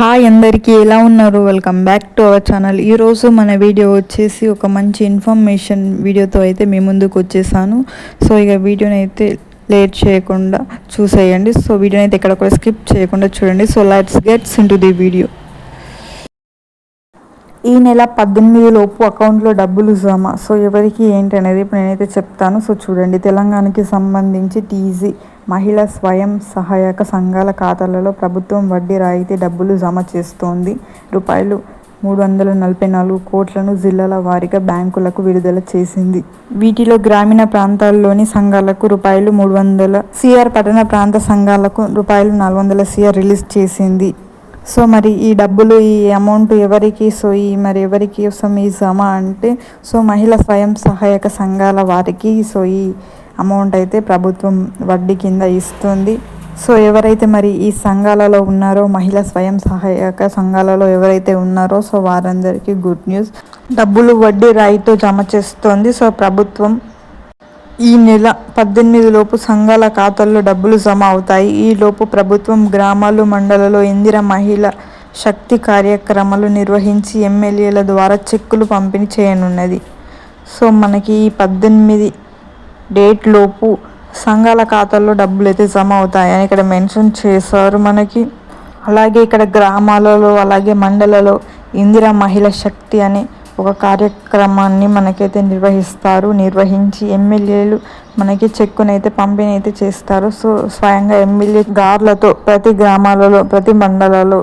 Hi అందరికీ ఎలా ఉన్నారు? Welcome back to our channel ఈరోజు మన వీడియో వచ్చేసి ఒక మంచి ఇన్ఫర్మేషన్ వీడియోతో అయితే మీ ముందుకు వచ్చేసాను. సో ఇక వీడియోని అయితే లేట్ చేయకుండా చూసేయండి. సో వీడియోని అయితే ఎక్కడ కూడా స్కిప్ చేయకుండా చూడండి. So let's gets into the video ఈ నెల పద్దెనిమిది లోపు అకౌంట్లో డబ్బులు జమ. సో ఎవరికి ఏంటి అనేది ఇప్పుడు నేనైతే చెప్తాను. సో చూడండి. తెలంగాణకి సంబంధించి టీజీ మహిళా స్వయం సహాయక సంఘాల ఖాతాలలో ప్రభుత్వం వడ్డీ రాయితీ డబ్బులు జమ చేస్తోంది. రూపాయలు మూడు వందల నలభై నాలుగు కోట్లను జిల్లాల వారీగా బ్యాంకులకు విడుదల చేసింది. వీటిలో గ్రామీణ ప్రాంతాల్లోని సంఘాలకు రూపాయలు మూడు వందల సిఆర్ పట్టణ ప్రాంత సంఘాలకు రూపాయలు నాలుగు వందల సిఆర్ రిలీజ్ చేసింది. సో మరి ఈ డబ్బులు ఈ అమౌంట్ ఎవరికి? సో ఈ మరి ఎవరికి? కోసం ఈ జమ అంటే సో మహిళా స్వయం సహాయక సంఘాల వారికి. సో ఈ అమౌంట్ అయితే ప్రభుత్వం వడ్డీ కింద ఇస్తుంది. సో ఎవరైతే మరి ఈ సంఘాలలో ఉన్నారో మహిళా స్వయం సహాయక సంఘాలలో ఎవరైతే ఉన్నారో సో వారందరికీ గుడ్ న్యూస్. డబ్బులు వడ్డీ రాయితో జమ చేస్తోంది. సో ప్రభుత్వం ఈ నెల పద్దెనిమిది లోపు సంఘాల ఖాతాల్లో డబ్బులు జమ అవుతాయి. ఈ లోపు ప్రభుత్వం గ్రామాలు మండలలో ఇందిర మహిళ శక్తి కార్యక్రమాలు నిర్వహించి ఎమ్మెల్యేల ద్వారా చెక్కులు పంపిణీ చేయనున్నది. సో మనకి ఈ పద్దెనిమిది డేట్ లోపు సంఘాల ఖాతాల్లో డబ్బులు అయితే జమ అవుతాయని ఇక్కడ మెన్షన్ చేశారు మనకి. అలాగే ఇక్కడ గ్రామాలలో అలాగే మండలలో ఇందిరా మహిళ శక్తి అనే ఒక కార్యక్రమాన్ని మనకైతే నిర్వహిస్తారు నిర్వహించి ఎమ్మెల్యేలు మనకి చెక్కునైతే పంపిణీ అయితే చేస్తారు. సో స్వయంగా ఎమ్మెల్యే గార్లతో ప్రతి గ్రామాలలో ప్రతి మండలాల్లో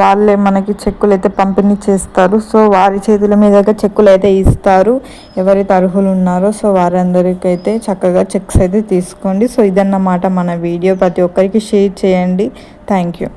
వాళ్ళే మనకి చెక్కులు అయితే పంపిణీ చేస్తారు. సో వారి చేతుల మీదగా చెక్కులు అయితే ఇస్తారు. ఎవరైతే అర్హులు ఉన్నారో సో వారందరికైతే చక్కగా చెక్స్ అయితే తీసుకోండి. సో ఇదన్నమాట మన వీడియో. ప్రతి ఒక్కరికి షేర్ చేయండి. Thank you.